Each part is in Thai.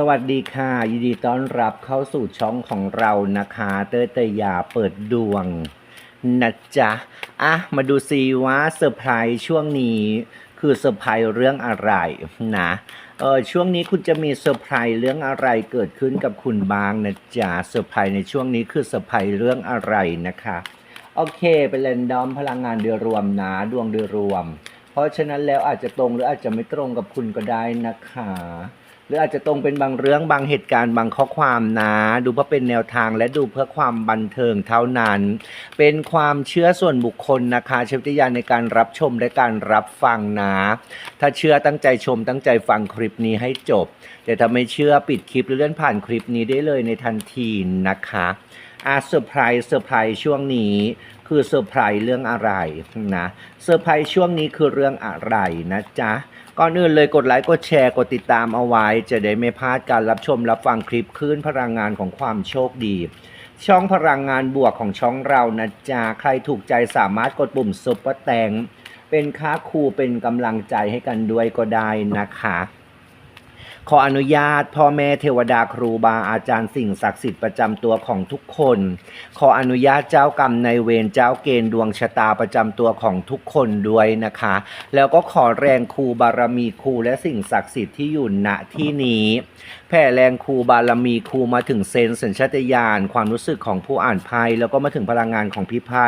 สวัสดีค่ะ ยินดีต้อนรับเข้าสู่ช่องของเรานะคะ เตยเตยยาเปิดดวงนะจ๊ะอะมาดูซิว่าเซอร์ไพรส์ช่วงนี้คือเซอร์ไพรส์เรื่องอะไรนะเออช่วงนี้คุณจะมีเซอร์ไพรส์เรื่องอะไรเกิดขึ้นกับคุณบ้างนะจ๊ะเซอร์ไพรส์ในช่วงนี้คือเซอร์ไพรส์เรื่องอะไรนะคะโอเคเป็นเรนดอมพลังงานโดยรวมนะดวงโดยรวม เพราะฉะนั้นแล้วอาจจะตรงหรืออาจจะไม่ตรงกับคุณก็ได้นะคะ หรืออาจจะตรงเป็นบางเรื่องบางเหตุการณ์บางข้อความนะ ดูเพื่อเป็นแนวทางและดูเพื่อความบันเทิงเท่านั้น เป็นความเชื่อส่วนบุคคลนะคะใช้วิจารณญาในการรับชมและการรับฟังนะ ถ้าเชื่อตั้งใจชมตั้งใจฟังคลิปนี้ให้จบ แต่ถ้าไม่เชื่อปิดคลิปหรือเลื่อนผ่านคลิปนี้ได้เลยในทันทีนะคะอาเซอร์ไพรส์เซอร์ไพรส์ช่วงนี้ คือเซอร์ไพรส์เรื่องอะไรนะเซอร์ไพรส์ช่วงนี้คือเรื่องอะไรนะจ๊ะก่อนอื่นเลยกดไลค์กดแชร์กดติดตามเอาไว้ จะได้ไม่พลาดการรับชมรับฟังคลิปคลื่นพลังงานของความโชคดี ช่องพลังงานบวกของช่องเรานะจ๊ะใครถูกใจสามารถกดปุ่มซุปเปอร์แตงเป็นค่าครูเป็นกำลังใจให้กันด้วยก็ได้นะคะ ขออนุญาตพ่อแม่เทวดาครูบาอาจารย์สิ่งศักดิ์สิทธิ์ประจำตัวของทุกคน ขออนุญาตเจ้ากรรมในเวรเจ้าเกณฑ์ดวงชะตาประจำตัวของทุกคนด้วยนะคะ แล้วก็ขอแรงครูบารมีครูและสิ่งศักดิ์สิทธิ์ที่อยู่ณที่นี้ แผ่แรงครูบารมีครูมาถึงเซนส์สัญชาตญาณความรู้สึกของผู้อ่านไพ่แล้วก็มาถึงพลังงานของพี่ไพ่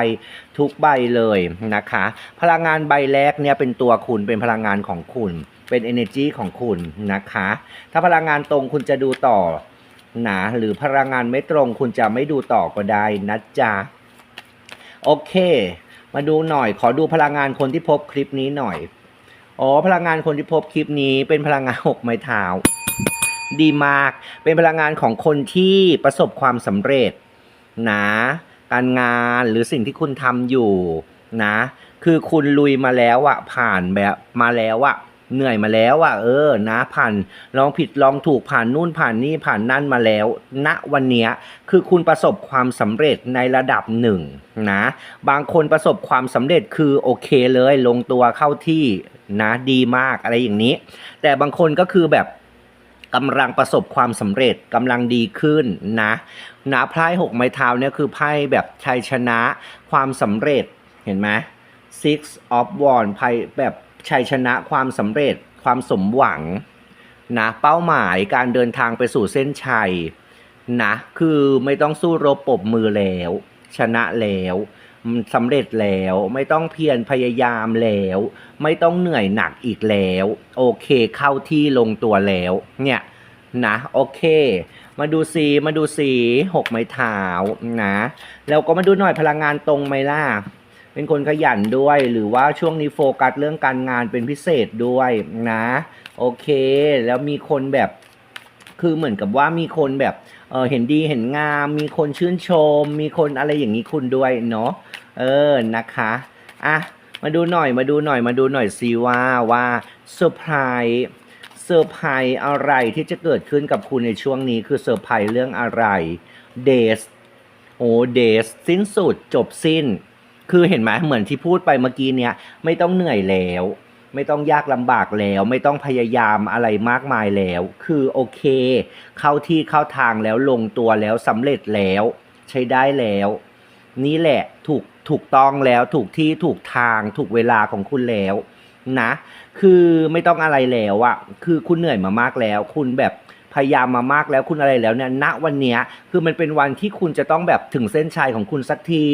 ทุกใบเลยนะคะ พลังงานใบแรกเนี่ยเป็นตัวคุณเป็นพลังงานของคุณ เป็น energy ของคุณนะคะ ถ้าพลังงานตรงคุณจะดูต่อนะหรือพลังงานไม่ตรงคุณจะไม่ดูต่อก็ได้นะจ๊ะ โอเค มาดูหน่อยขอดูพลังงานคนที่พบคลิปนี้หน่อย อ๋อ พลังงานคนที่พบคลิปนี้เป็นพลังงานหกไม้เท้า ดีมาก เป็นพลังงานของคนที่ประสบความสำเร็จนะการงานหรือสิ่งที่คุณทำอยู่นะ คือคุณลุยมาแล้วอะผ่านแบบมาแล้วอะ เหนื่อยมาแล้วอะเออนะผ่านลองผิดลองถูกผ่านนู่นผ่านนี่ผ่านนั่นมาแล้วณวันนี้คือคุณประสบความสำเร็จในระดับหนึ่งนะบางคนประสบความสำเร็จคือโอเคเลยลงตัวเข้าที่นะดีมากอะไรอย่างนี้ แต่บางคนก็คือแบบกำลังประสบความสำเร็จกำลังดีขึ้นนะนะไพ่หกไม้เท้าเนี่ยคือไพ่แบบชัยชนะความสำเร็จเห็นไหม six of wands ไพ่แบบ ชัยชนะความสำเร็จความสมหวังนะเป้าหมายการเดินทางไปสู่เส้นชัยนะคือไม่ต้องสู้รบปบมือแล้ว ชนะแล้วสำเร็จแล้วไม่ต้องเพียรพยายามแล้ว ไม่ต้องเหนื่อยหนักอีกแล้ว โอเคเข้าที่ลงตัวแล้วเนี่ยนะโอเค มาดูสีมาดูสีหกไม้เท้านะแล้วก็มาดูหน่อยพลังงานตรงไหมล่ะ เป็นคนขยันด้วย หรือว่าช่วงนี้โฟกัสเรื่องการงานเป็นพิเศษด้วยนะ โอเค แล้วมีคนแบบคือเหมือนกับว่ามีคนแบบเเห็นดีเห็นงาม มีคนชื่นชม มีคนอะไรอย่างนี้คุณด้วยเนาะเออนะคะอะมาดูหน่อยมาดูหน่อยมาดูหน่อยสิว่าว่าเซอร์ไพรส์เซอร์ไพรส์อะไรที่จะเกิดขึ้นกับคุณในช่วงนี้คือเซอร์ไพรส์เรื่องอะไรเดสโอ้เดสสิ้นสุดจบสิ้น คือเห็นไหมเหมือนที่พูดไปเมื่อกี้เนี่ย ไม่ต้องเหนื่อยแล้ว ไม่ต้องยากลำบากแล้ว ไม่ต้องพยายามอะไรมากมายแล้ว คือโอเค เข้าที่เข้าทางแล้วลงตัวแล้วสำเร็จแล้ว ใช้ได้แล้ว นี่แหละถูกถูกต้องแล้วถูกที่ถูกทางถูกเวลาของคุณแล้วนะ คือไม่ต้องอะไรแล้วอะคือคุณเหนื่อยมามากแล้ว คุณแบบพยายามมามากแล้วคุณอะไรแล้วเนี่ยณวันเนี้ยคือมันเป็นวันที่คุณจะต้องแบบถึงเส้นชัยของคุณสักที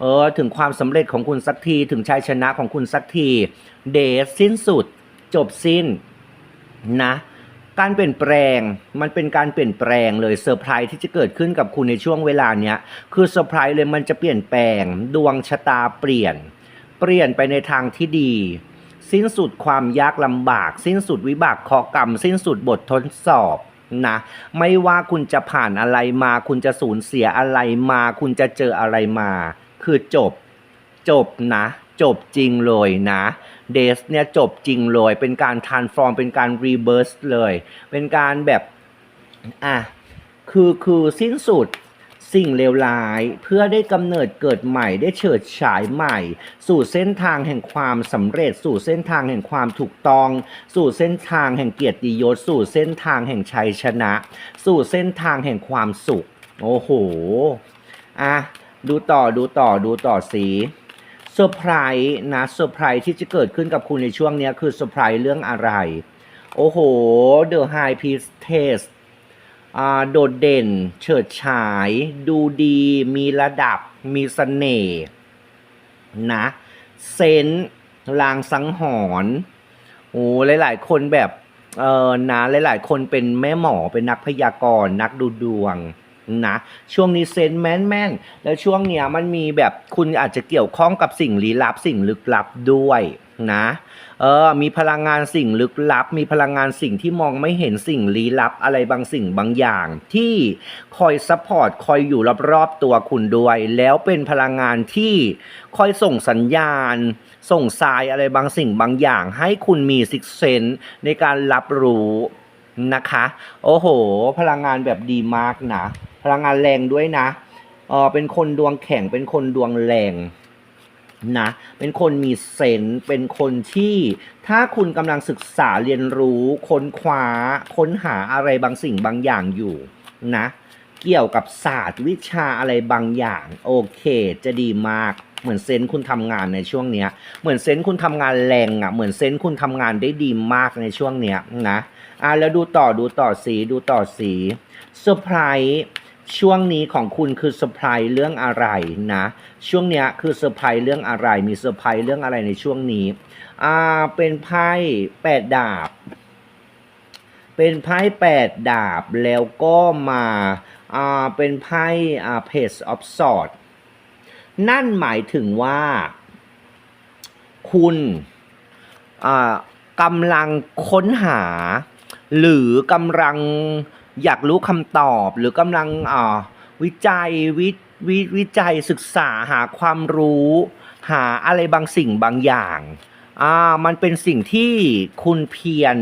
เออถึงความสำเร็จของคุณสักที ถึงชัยชนะของคุณสักทีเดทสิ้นสุด จบสิ้นนะการเปลี่ยนแปลงมันเป็นการเปลี่ยนแปลงเลยเซอร์ไพรส์ที่จะเกิดขึ้นกับคุณในช่วงเวลาเนี้ยคือเซอร์ไพรส์เลยมันจะเปลี่ยนแปลง ดวงชะตาเปลี่ยน เปลี่ยนไปในทางที่ดี สิ้นสุดความยากลำบาก สิ้นสุดวิบากเคราะห์กรรม สิ้นสุดบททดสอบนะไม่ว่าคุณจะผ่านอะไรมา คุณจะสูญเสียอะไรมา คุณจะเจออะไรมา คือจบ จบนะ จบจริงเลยนะเดสเนี่ยจบจริงเลย เป็นการทานฟอร์มเป็นการรีเบิร์สเลย เป็นการแบบ อะ คือคือสิ้นสุดสิ่งเลวร้ายเพื่อได้กำเนิดเกิดใหม่ได้เฉิดฉายใหม่ สู่เส้นทางแห่งความสำเร็จ สู่เส้นทางแห่งความถูกต้อง สู่เส้นทางแห่งเกียรติยศ สู่เส้นทางแห่งชัยชนะ สู่เส้นทางแห่งความสุข โอ้โห อะ ดูต่อดูต่อดูต่อสีเซอร์ไพรส์นะเซอร์ไพรส์ที่จะเกิดขึ้นกับคุณในช่วงนี้คือเซอร์ไพรส์เรื่องอะไร โอ้โห The High Priestess อ่าโดดเด่น เฉิดฉาย ดูดี มีระดับ มีสเสน่ห์นะเซนลางสังหรณ์โอ้หลาย ๆ คนแบบเออนะหลาย ๆ คนเป็นแม่หมอเป็นนักพยากรณ์นักดูดวง นะช่วงนี้เซนแมนแมนแล้วช่วงเนี้ยมันมีแบบคุณอาจจะเกี่ยวข้องกับสิ่งลี้ลับสิ่งลึกลับด้วยนะเออมีพลังงานสิ่งลึกลับ มีพลังงานสิ่งที่มองไม่เห็นสิ่งลี้ลับอะไรบางสิ่งบางอย่าง ที่คอยซัพพอร์ตคอยอยู่รอบๆตัวคุณด้วย แล้วเป็นพลังงานที่คอยส่งสัญญาณ ส่งสายอะไรบางสิ่งบางอย่าง ให้คุณมีซิกเซนในการรับรู้นะคะ โอ้โห พลังงานแบบดีมากนะ พลังงานแรงด้วยนะเออเป็นคนดวงแข็งเป็นคนดวงแรงนะเป็นคนมีเซนเป็นคนที่ถ้าคุณกำลังศึกษาเรียนรู้ ค้นคว้า ค้นหาอะไรบางสิ่งบางอย่างอยู่นะเกี่ยวกับศาสตร์วิชาอะไรบางอย่าง โอเค จะดีมากเหมือนเซนคุณทำงานในช่วงเนี้ย เหมือนเซนคุณทำงานแรงอะเหมือนเซนคุณทำงานได้ดีมากในช่วงเนี้ยนะอะแล้วดูต่อดูต่อสีดูต่อสีเซอร์ไพรส์ ช่วงนี้ของคุณคือเซอร์ไพรส์เรื่องอะไรนะ ช่วงเนี้ยคือเซอร์ไพรส์เรื่องอะไร มีเซอร์ไพรส์เรื่องอะไรในช่วงนี้อ่าเป็นไพ่แปดดาบ เป็นไพ่แปดดาบแล้วก็มาอ่าเป็นไพ่อ่าเพจออฟสอดนั่นหมายถึงว่า คุณอ่ากำลังค้นหา หรือกำลัง อยากรู้คำตอบหรือกำลังวิจัยวิวิวิจัยศึกษาหาความรู้ หาอะไรบางสิ่งบางอย่างอ่ามันเป็นสิ่งที่คุณเพียร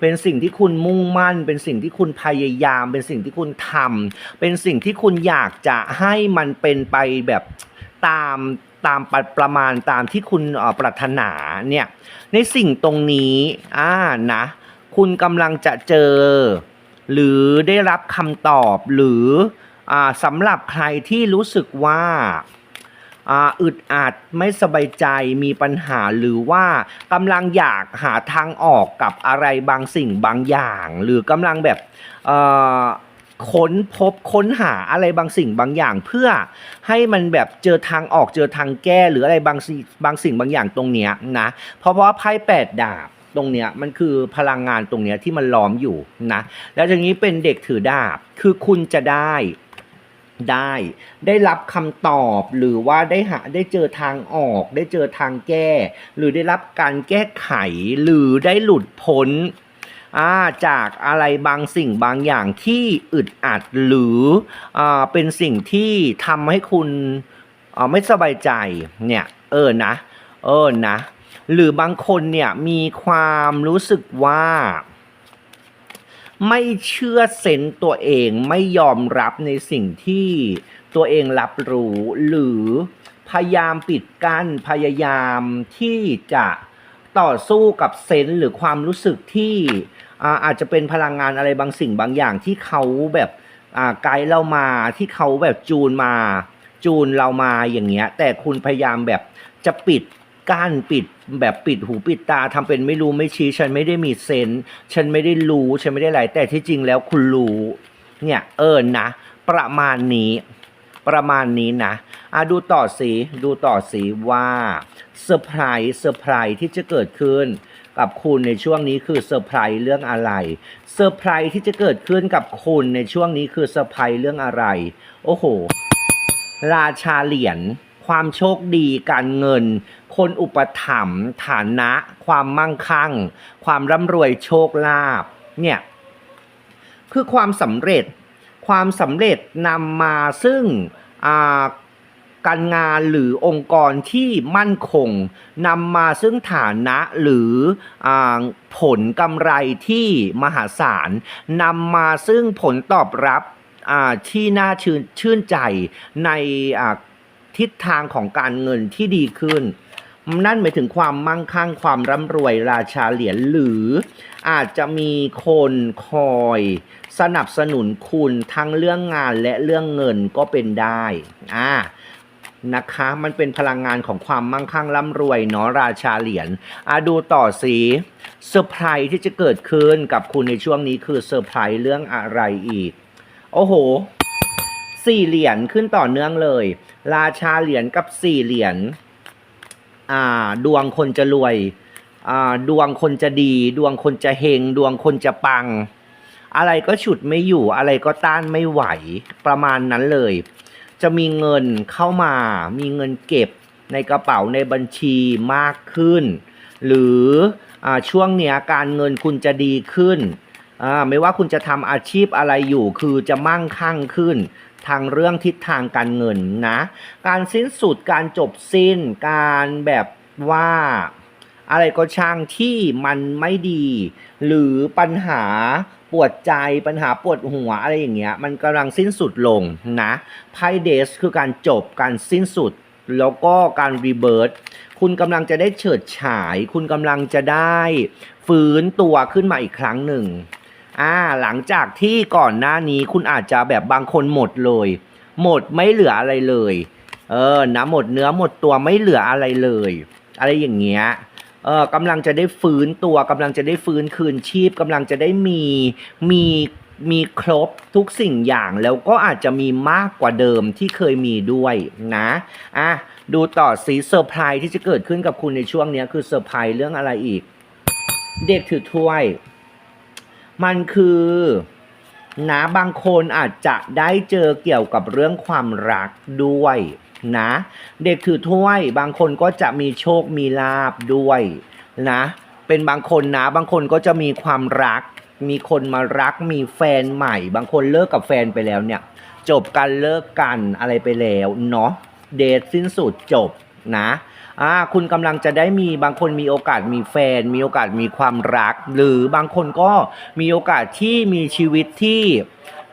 เป็นสิ่งที่คุณมุ่งมั่น เป็นสิ่งที่คุณพยายาม เป็นสิ่งที่คุณทำเป็นสิ่งที่คุณอยากจะให้มันเป็นไปแบบตามตามประประมาณตามที่คุณปรารถนาเนี่ยในสิ่งตรงนี้อ่านะ คุณกำลังจะเจอ หรือได้รับคำตอบหรืออสำหรับใครที่รู้สึกว่าอึดอัดไม่สบายใจมีปัญหาหรือว่ากำลังอยากหาทางออกกับอะไรบางสิ่งบางอย่าง หรือกำลังแบบค้นพบค้นหาอะไรบางสิ่งบางอย่าง เพื่อให้มันแบบเจอทางออกเจอทางแก้หรืออะไรบางสิ่งบางสิ่งบางอย่างตรงเนี้ยนะเพราะว่าไพ่แปดดาบ ตรงเนี้ยมันคือพลังงานตรงเนี้ยที่มันล้อมอยู่นะแล้วทีนี้เป็นเด็กถือดาบคือคุณจะได้ได้ ได้รับคำตอบหรือว่าได้หาได้เจอทางออก ได้เจอทางแก้ หรือได้รับการแก้ไขหรือได้หลุดพ้นาจากอะไรบางสิ่งบางอย่างที่อึดอัดหรืออเป็นสิ่งที่ทำให้คุณไม่สบายใจเนี่ยเออนะ เออนะ หรือบางคนเนี่ยมีความรู้สึกว่าไม่เชื่อเซนส์ตัวเองไม่ยอมรับในสิ่งที่ตัวเองรับรู้ หรือพยายามปิดกั้นพยายามที่จะต่อสู้กับเซนส์หรือความรู้สึกที่อาจจะเป็นพลังงานอะไรบางสิ่งบางอย่างที่เขาแบบอ่าไกด์เรามาที่เขาแบบจูนมา จูนเรามาอย่างเงี้ยแต่คุณพยายามแบบจะปิดกั้นปิด แบบปิดหูปิดตาทำเป็นไม่รู้ไม่ชี้ ฉันไม่ได้มีเซนฉันไม่ได้รู้ ฉันไม่ได้อะไรแต่ที่จริงแล้วคุณรู้เนี่ยเออนะประมาณนี้ ประมาณนี้นะอะดูต่อสิดูต่อสิว่าเซอร์ไพรส์เซอร์ไพรส์ที่จะเกิดขึ้นกับคุณในช่วงนี้คือเซอร์ไพรส์เรื่องอะไรเซอร์ไพรส์ที่จะเกิดขึ้นกับคุณในช่วงนี้คือเซอร์ไพรส์เรื่องอะไร โอ้โห ราชาเหรียญ ความโชคดีการเงิน คนอุปถัมภ์ฐานะ ความมั่งคั่ง ความร่ำรวยโชคลาภเนี่ยคือความสำเร็จความสำเร็จนำมาซึ่งการงานหรือองค์กรที่มั่นคงนำมาซึ่งฐานะหรืออผลกำไรที่มหาศาลนำมาซึ่งผลตอบรับที่น่าชื่นชื่นใจใน ทิศทางของการเงินที่ดีขึ้น นั่นหมายถึงความมั่งคั่งความร่ำรวยราชาเหรียญหรืออาจจะมีคนคอย สนับสนุนคุณทั้งเรื่องงานและเรื่องเงินก็เป็นได้อ่านะคะมันเป็นพลังงานของความมั่งคั่งร่ำรวยเนาะราชาเหรียญอะดูต่อสีเซอร์ไพรส์ที่จะเกิดขึ้นกับคุณในช่วงนี้คือเซอร์ไพรส์เรื่องอะไรอีก โอ้โห สี่เหรียญขึ้นต่อเนื่องเลย ราชาเหรียญกับสี่เหรียญอ่าดวงคนจะรวยอ่าดวงคนจะดี ดวงคนจะเฮง ดวงคนจะปัง อะไรก็ฉุดไม่อยู่อะไรก็ต้านไม่ไหวประมาณนั้นเลย จะมีเงินเข้ามา มีเงินเก็บในกระเป๋าในบัญชีมากขึ้น หรืออช่วงเนี้ยการเงินคุณจะดีขึ้น ไม่ว่าคุณจะทำอาชีพอะไรอยู่คือจะมั่งคั่งขึ้น ทางเรื่องทิศทางการเงินนะ การสิ้นสุดการจบสิ้น การแบบว่าอะไรก็ช่างที่มันไม่ดี หรือปัญหาปวดใจปัญหาปวดหัวอะไรอย่างเงี้ยมันกำลังสิ้นสุดลงนะไพ่เดสคือการจบการสิ้นสุด แล้วก็การรีเบิร์ตคุณกำลังจะได้เฉิดฉาย คุณกำลังจะได้ฟื้นตัวขึ้นมาอีกครั้งหนึ่ง อ่าหลังจากที่ก่อนหน้านี้คุณอาจจะแบบบางคนหมดเลย หมดไม่เหลืออะไรเลย เออนะหมดเนื้อหมดตัวไม่เหลืออะไรเลย อะไรอย่างเงี้ยเออกำลังจะได้ฟื้นตัวกำลังจะได้ฟื้นคืนชีพกำลังจะได้มีมีมีครบทุกสิ่งอย่างแล้วก็อาจจะมีมากกว่าเดิมที่เคยมีด้วยนะอะดูต่อสีเซอร์ไพรส์ที่จะเกิดขึ้นกับคุณในช่วงนี้คือเซอร์ไพรส์เรื่องอะไรอีก เด็กถือถ้วย มันคือนะบางคนอาจจะได้เจอเกี่ยวกับเรื่องความรักด้วยนะเด็กถือถ้วยบางคนก็จะมีโชคมีลาบด้วยนะ เป็นบางคนนะบางคนก็จะมีความรัก มีคนมารักมีแฟนใหม่ บางคนเลิกกับแฟนไปแล้วเนี่ย จบกันเลิกกันอะไรไปแล้วเนาะเดทสิ้นสุดจบนะ อ่าคุณกำลังจะได้มีบางคนมีโอกาสมีแฟน มีโอกาสมีความรัก หรือบางคนก็มีโอกาสที่มีชีวิตที่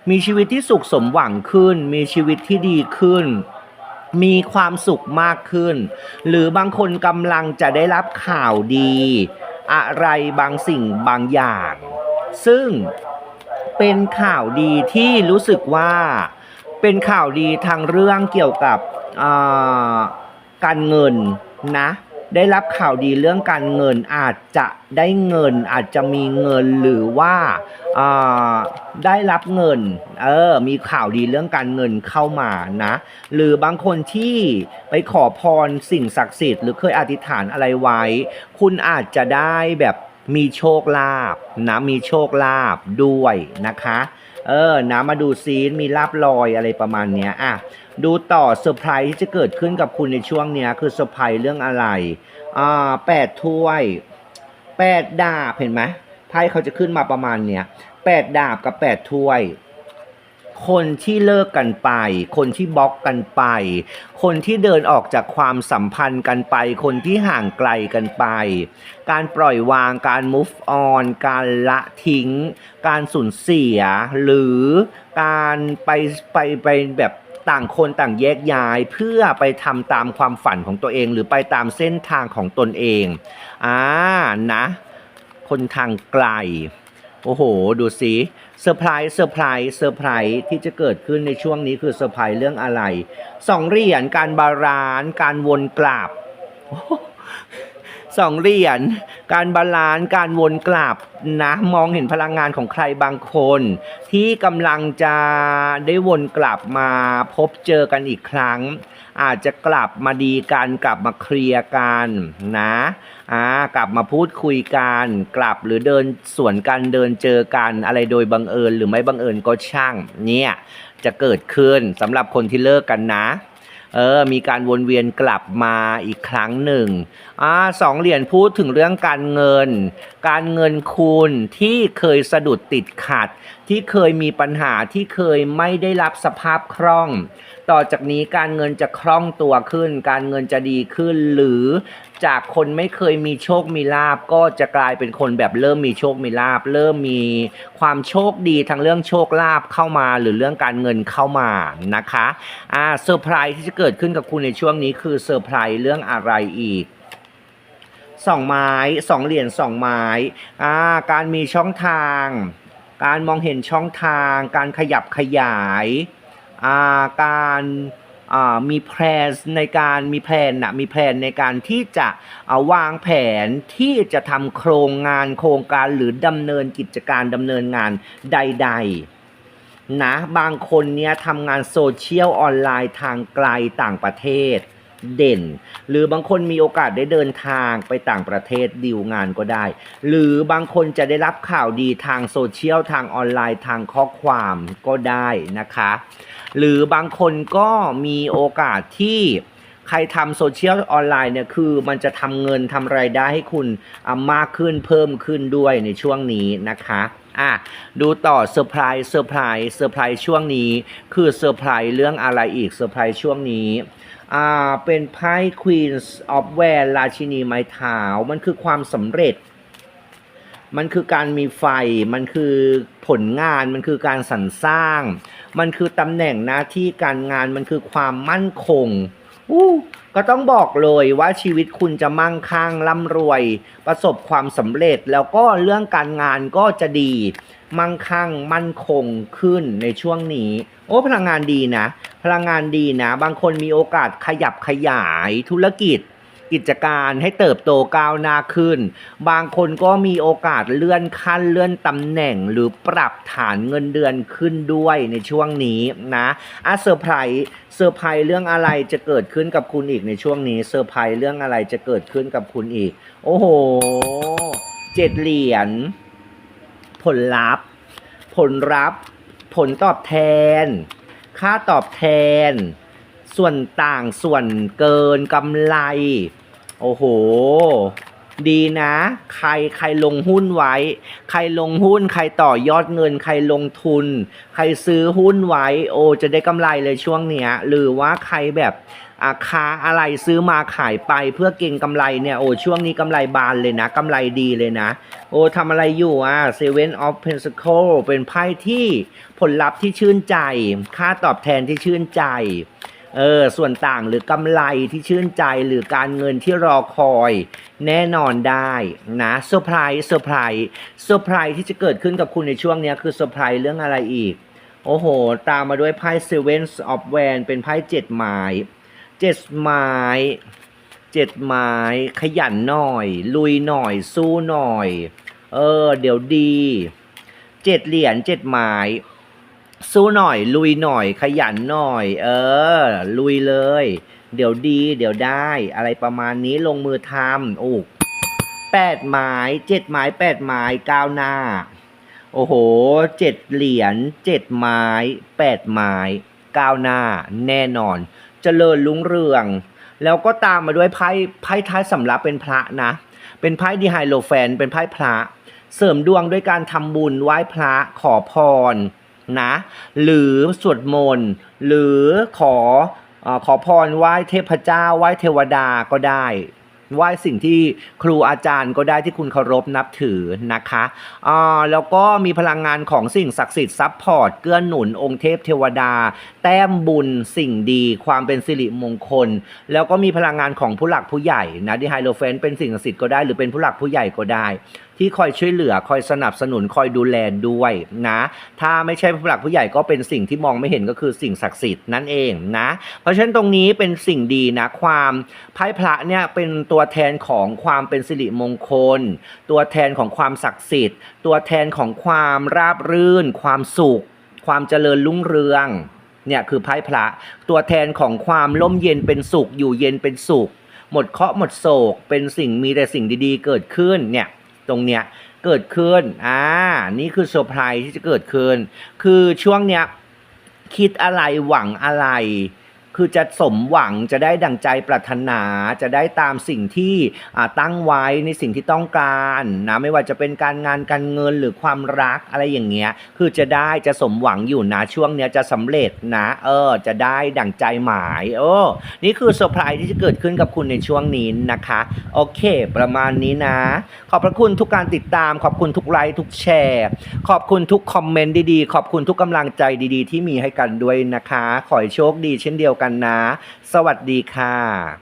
มีชีวิตที่สุขสมหวังขึ้น มีชีวิตที่ดีขึ้น มีความสุขมากขึ้น หรือบางคนกำลังจะได้รับข่าวดี อะไรบางสิ่งบางอย่าง ซึ่งเป็นข่าวดีที่รู้สึกว่าเป็นข่าวดีทางเรื่องเกี่ยวกับการเงิน นะ ได้รับข่าวดีเรื่องการเงินอาจจะได้เงินอาจจะมีเงินหรือว่าได้รับเงินเออมีข่าวดีเรื่องการเงินเข้ามานะ หรือบางคนที่ไปขอพรสิ่งศักดิ์สิทธิ์หรือเคยอธิษฐานอะไรไว้ คุณอาจจะได้แบบมีโชคลาภนะมีโชคลาภด้วยนะคะ เออนะมาดูซีนมีลาบลอยอะไรประมาณเนี้ยอะดูต่อเซอร์ไพรส์ที่จะเกิดขึ้นกับคุณในช่วงเนี้ยคือเซอร์ไพรส์เรื่องอะไรอ่าแปดถ้วยแปดดาบเห็นไหมไพ่เขาจะขึ้นมาประมาณเนี้ยแปดดาบกับแปดถ้วย คนที่เลิกกันไป คนที่บล็อกกันไป คนที่เดินออกจากความสัมพันธ์กันไป คนที่ห่างไกลกันไป การปล่อยวางการ move on การละทิ้ง การสูญเสีย หรือการไปไปไปแบบต่างคนต่างแยกย้ายเพื่อไปทำตามความฝันของตัวเอง หรือไปตามเส้นทางของตนเองอ่านะ คนทางไกล โอ้โห ดูสิเซอร์ไพรส์เซอร์ไพรส์เซอร์ไพรส์ที่จะเกิดขึ้นในช่วงนี้คือเซอร์ไพรส์เรื่องอะไรสองเหรียญการบาลานซ์การวนกลับสองเหรียญการบาลานซ์การวนกลับนะมองเห็นพลังงานของใครบางคน ที่กำลังจะได้วนกลับมาพบเจอกันอีกครั้ง อาจจะกลับมาดีกันกลับมาเคลียร์กันนะอ่ากลับมาพูดคุยกันกลับหรือเดินสวนกันเดินเจอกันอะไรโดยบังเอิญหรือไม่บังเอิญก็ช่างเนี่ยจะเกิดขึ้นสำหรับคนที่เลิกกันนะเออ มีการวนเวียนกลับมาอีกครั้งหนึ่ง อ่าสองเหรียญพูดถึงเรื่องการเงิน การเงินคุณที่เคยสะดุดติดขัด ที่เคยมีปัญหาที่เคยไม่ได้รับสภาพคล่อง ต่อจากนี้การเงินจะคล่องตัวขึ้น การเงินจะดีขึ้น หรือจากคนไม่เคยมีโชคมีลาบก็จะกลายเป็นคนแบบเริ่มมีโชคมีลาบเริ่มมีความโชคดีทั้งเรื่องโชคลาภเข้ามา หรือเรื่องการเงินเข้ามานะคะอ่าเซอร์ไพรส์ที่จะเกิดขึ้นกับคุณในช่วงนี้คือเซอร์ไพรส์เรื่องอะไรอีกสองไม้สองเหรียญสองไม้อ่าการมีช่องทาง การมองเห็นช่องทาง การขยับขยายาการมีแพลนในการมีแผนนะมีแผนในการที่จะเอาวางแผนที่จะทำโครงงานโครงการหรือดำเนินกิจการดำเนินงานใด ๆ นะ บางคนเนี้ยทำงานโซเชียลออนไลน์ทางไกลต่างประเทศ เด่น หรือบางคนมีโอกาสได้เดินทางไปต่างประเทศดีลงานก็ได้ หรือบางคนจะได้รับข่าวดีทางโซเชียลทางออนไลน์ทางข้อความก็ได้นะคะ หรือบางคนก็มีโอกาสที่ใครทำโซเชียลออนไลน์เนี่ยคือมันจะทำเงินทำไรายได้ให้คุณมากขึ้นเพิ่มขึ้นด้วยในช่วงนี้นะคะอะดูต่อเซอร์ไพรส์เซอร์ไพรส์เซอร์ไพรส์ช่วงนี้ คือเซอร์ไพรส์เรื่องอะไรอีกเซอร์ไพรส์ช่วงนี้ อ่าเป็นไพ่ Queens of w a n ราชินีไม้เท้ามันคือความสำเร็จ มันคือการมีไฟ มันคือผลงาน มันคือการสรรสร้าง มันคือตำแหน่งหน้าที่การงาน มันคือความมั่นคงอู้ก็ต้องบอกเลยว่าชีวิตคุณจะมั่งคั่งร่ำรวย ประสบความสำเร็จแล้วก็เรื่องการงานก็จะดี มั่งคั่ง มั่นคงขึ้นในช่วงนี้ โอ้พลังงานดีนะ พลังงานดีนะ บางคนมีโอกาสขยับขยายธุรกิจ กิจการให้เติบโตก้าวหน้าขึ้น บางคนก็มีโอกาสเลื่อนขั้นเลื่อนตำแหน่งหรือปรับฐานเงินเดือนขึ้นด้วยในช่วงนี้นะอะเซอร์ไพรส์เซอร์ไพรส์เรื่องอะไรจะเกิดขึ้นกับคุณอีกในช่วงนี้เซอร์ไพรส์เรื่องอะไรจะเกิดขึ้นกับคุณอีก โอ้โหเจ็ดเหรียญ ผลลัพธ์ ผลลัพธ์ ผลตอบแทน ค่าตอบแทน ส่วนต่างส่วนเกินกำไร โอ้โห ดีนะ ใครใครลงหุ้นไว้ ใครลงหุ้น ใครต่อยอดเงิน ใครลงทุน ใครซื้อหุ้นไว้ โอ้จะได้กำไรเลยช่วงเนี้ย หรือว่าใครแบบ อาค้าอะไรซื้อมาขายไปเพื่อเก็งกำไรเนี่ยโอ้ช่วงนี้กำไรบานเลยนะกำไรดีเลยนะ โอ้ทำอะไรอยู่อะ Seven of Pentacle เป็นไพ่ที่ผลลัพธ์ที่ชื่นใจ ค่าตอบแทนที่ชื่นใจเออส่วนต่างหรือกำไรที่ชื่นใจหรือการเงินที่รอคอยแน่นอนได้นะเซอร์ไพรส์เซอร์ไพรส์เซอร์ไพรส์ที่จะเกิดขึ้นกับคุณในช่วงนี้คือเซอร์ไพรส์เรื่องอะไรอีก โอ้โห ตามมาด้วยไพ่ Seven of w a n เป็นไพ่เจ็ดไม้ เจ็ดไม้เจ็ดไม้ขยันหน่อย ลุยหน่อย สู้หน่อย เออ เดี๋ยวดีเจ็ดเหรียญเจ็ดไม้สู้หน่อย ลุยหน่อย ขยันหน่อย เออ ลุยเลย เดี๋ยวดี เดี๋ยวได้ อะไรประมาณนี้ลงมือทำโอ้แปดไม้เจ็ดไม้แปดไม้ก้าวหน้า โอ้โหเจ็ดเหรียญเจ็ดไม้แปดไม้ก้าวหน้า แน่นอน เจริญรุ่งเรือง แล้วก็ตามมาด้วยไพ่ไพ่ท้ายสำรับเป็นพระนะ เป็นไพ่ดีไฮโลแฟน เป็นไพ่พระ เสริมดวงด้วยการทำบุญไหว้พระขอพรนะ หรือสวดมนต์หรือขอเอ่อขอพรไหว้เทพเจ้าไหว้เทวดาก็ได้ ไหว้สิ่งที่ครูอาจารย์ก็ได้ที่คุณเคารพนับถือนะคะอ่าแล้วก็มีพลังงานของสิ่งศักดิ์สิทธิ์ซับพอร์ตเกื้อหนุนองค์เทพเทวดา แต้มบุญสิ่งดี ความเป็นสิริมงคล แล้วก็มีพลังงานของผู้หลักผู้ใหญ่นะที่ไฮโลเฟนเป็นสิ่งศักดิ์สิทธิ์ก็ได้หรือเป็นผู้หลักผู้ใหญ่ก็ได้ ที่คอยช่วยเหลือคอยสนับสนุนคอยดูแลด้วยนะ ถ้าไม่ใช่ผู้หลักผู้ใหญ่ก็เป็นสิ่งที่มองไม่เห็นก็คือสิ่งศักดิ์สิทธิ์นั่นเองนะ เพราะฉะนั้นตรงนี้เป็นสิ่งดีนะความไพ่พระเนี่ยเป็นตัวแทนของความเป็นสิริมงคล ตัวแทนของความศักดิ์สิทธิ์ ตัวแทนของความราบรื่น ความสุข ความเจริญรุ่งเรืองเนี่ยคือไพ่พระตัวแทนของความร่มเย็นเป็นสุขอยู่เย็นเป็นสุข หมดเคราะห์หมดโศก เป็นสิ่งมีแต่สิ่งดีๆ เกิดขึ้นเนี่ย ตรงเนี้ยเกิดขึ้น อ่า นี่คือเซอร์ไพรส์ที่จะเกิดขึ้น คือช่วงเนี้ยคิดอะไรหวังอะไร คือจะสมหวังจะได้ดังใจปรารถนาจะได้ตามสิ่งที่ตั้งไว้ในสิ่งที่ต้องการนะไม่ว่าจะเป็นการงานการเงินหรือความรักอะไรอย่างเงี้ยคือจะได้จะสมหวังอยู่นะช่วงเนี้ยจะสำเร็จนะเออจะได้ดังใจหมายเออนี่คือเซอร์ไพรส์ที่จะเกิดขึ้นกับคุณในช่วงนี้นะคะโอเค ประมาณนี้นะ ขอบพระคุณทุกการติดตาม ขอบคุณทุกไลค์ทุกแชร์ ขอบคุณทุกคอมเมนต์ดีๆ ขอบคุณทุกกำลังใจดีๆ ที่มีให้กันด้วยนะคะ ขอให้โชคดีเช่นเดียวกันกันนะ สวัสดีค่ะ